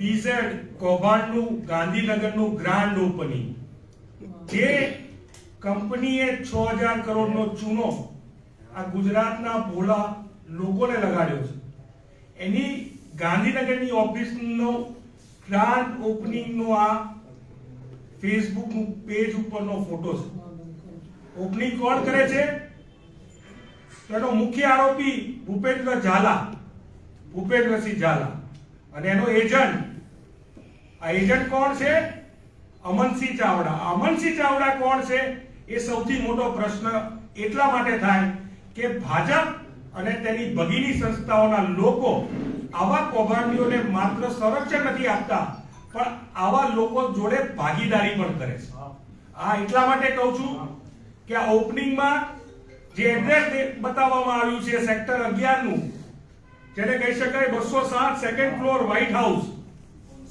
BZ કૌભાંડનું, ગાંધીનગરનું grand opening જે કંપનીએ છ હજાર કરોડનો ચૂનો આ ગુજરાતના ભોળા લોકોને લગાડ્યો છે. એની ગાંધીનગરની ઓફિસનો ગ્રાન્ડ ઓપનિંગનો આ ફેસબુકનું પેજ ઉપરનો ફોટો છે. ઓપનિંગ કોણ કરે છે? એનો મુખ્ય આરોપી ભૂપેન્દ્ર ઝાલા, ભૂપેન્દ્રસિંહ ઝાલા. અને એનો એજન્ટ આ એજન્ટ કોણ છે? અમનસિંહ ચાવડા. અમનસિંહ ચાવડા કોણ છે? એ સૌથી મોટો પ્રશ્ન એટલા માટે થાય કે ભાજપ અને તેની ભગીની સંસ્થાઓના લોકો આવા કૌભાંડીઓને માત્ર સંરક્ષણ નથી આપતા, પણ આવા લોકો જોડે ભાગીદારી પણ કરે છે. આ એટલા માટે કહું છું કે આ ઓપનિંગમાં જે એડ્રેસ બતાવવામાં આવ્યું છે, સેક્ટર 11 નું જેને કહી શકાય બસો સાત second floor White House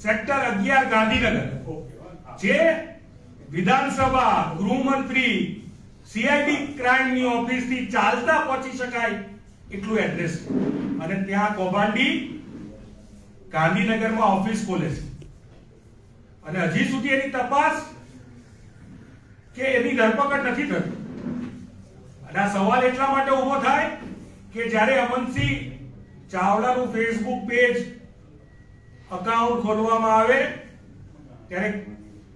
sector અગિયાર ગાંધીનગર. જે વિધાનસભા ગૃહમંત્રી સીઆઈડી ક્રાઇમની ઓફિસથી ચાલતા પહોંચી શકાય એટલું એડ્રેસ અને ત્યાં કૌભાંડી ગાંધીનગરમાં ઓફિસ ખોલે છે. અને હજી સુધી એની તપાસ કે એની ધરપકડ નથી થતી. અને આ સવાલ એટલા માટે ઊભો થાય કે જ્યારે અમનસિંહ ચાવડાનું ફેસબુક પેજ અકાઉન્ટ ખોલવામાં આવે, ત્યારે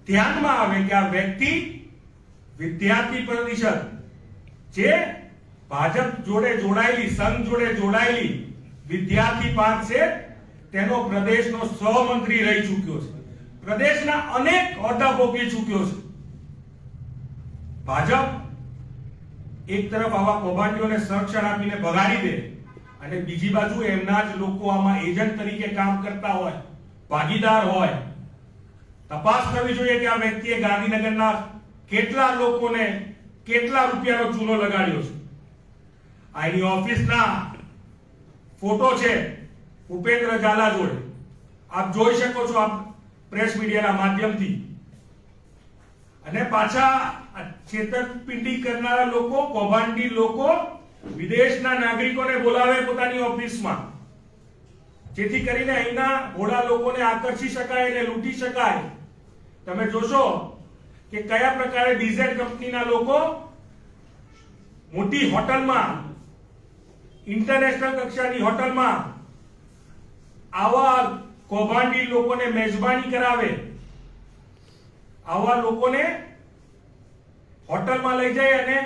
ધ્યાનમાં આવે કે આ વ્યક્તિ વિદ્યાર્થી પરિષદ જે ભાજપ જોડે જોડાયેલી, સંઘ જોડે જોડાયેલી વિદ્યાર્થી પાંચ છે, તેનો પ્રદેશનો સહમંત્રી રહી ચૂક્યો છે. પ્રદેશના અનેક હોદ્દા ભોગવી ચૂક્યો છે. ભાજપ એક તરફ આવા કૌભાંડીઓને સંરક્ષણ આપીને ભગાડી દે અને બીજી બાજુ એમના જ લોકો આમાં એજન્ટ તરીકે કામ કરતા હોય, ભાગીદાર હોય. તપાસ કરવી જોઈએ કે આ વ્યક્તિએ ગાંધીનગરના કેટલા લોકોને કેટલા રૂપિયાનો ચૂનો લગાડ્યો છે. આ એની ઓફિસના ફોટો છે, ઉપેન્દ્ર ઝાલા જોડે. આપ જોઈ શકો છો આપ પ્રેસ મીડિયાના માધ્યમથી. અને પાછા છેતરપિંડી કરનારા લોકો, કૌભાંડી લોકો વિદેશના નાગરિકોને બોલાવે પોતાની ઓફિસમાં. જેથી કરીને અહીંના ભોળા લોકોને આકર્ષી શકાય અને લૂંટી શકાય. તમે જોશો કે કયા પ્રકારે ડીઝેડ કંપનીના લોકો મોટી હોટલમાં, ઇન્ટરનેશનલ કક્ષાની હોટલમાં આવા કૌભાંડી લોકોને મેજબાની કરાવે. આવા લોકોને હોટલમાં લઈ જાય અને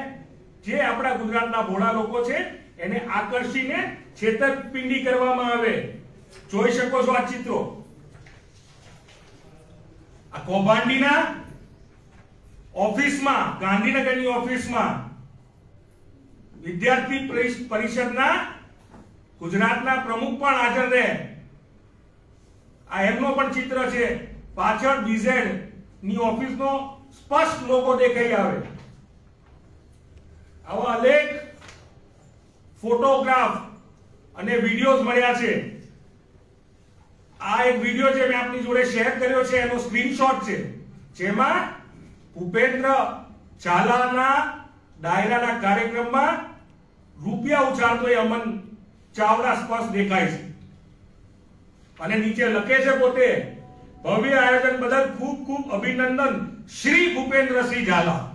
જે આપણા ગુજરાતના ભોળા લોકો છે, એને આકર્ષીને છેતરપિંડી કરવામાં આવે. જોઈ શકો છો આ ચિત્રો. આ કૌભાંડીના ઓફિસમાં, ગાંધીનગરની ઓફિસમાં વિદ્યાર્થી પરિષ- પરિષદના ગુજરાતના પ્રમુખ પણ હાજર રહે. આ એમનો પણ ચિત્ર છે. પાછળ બીઝેડની ઓફિસનો સ્પષ્ટ લોગો દેખાઈ આવે. આવા અનેક ફોટોગ્રાફ અને વિડીયોઝ મળ્યા છે. આ એક વીડિયો જે મેં આપની જોડે શેર કર્યો છે, એનો સ્ક્રીનશોટ છે. જેમાં ભૂપેન્દ્ર ઝાલાના ડાયરાના કાર્યક્રમમાં રૂપિયા ઉછાળતો એ અમન ચાવડા સ્પષ્ટ દેખાય છે. અને નીચે લખે છે પોતે, ભવ્ય આયોજન બદલ ખૂબ ખૂબ અભિનંદન શ્રી ભૂપેન્દ્રસિંહ ઝાલા.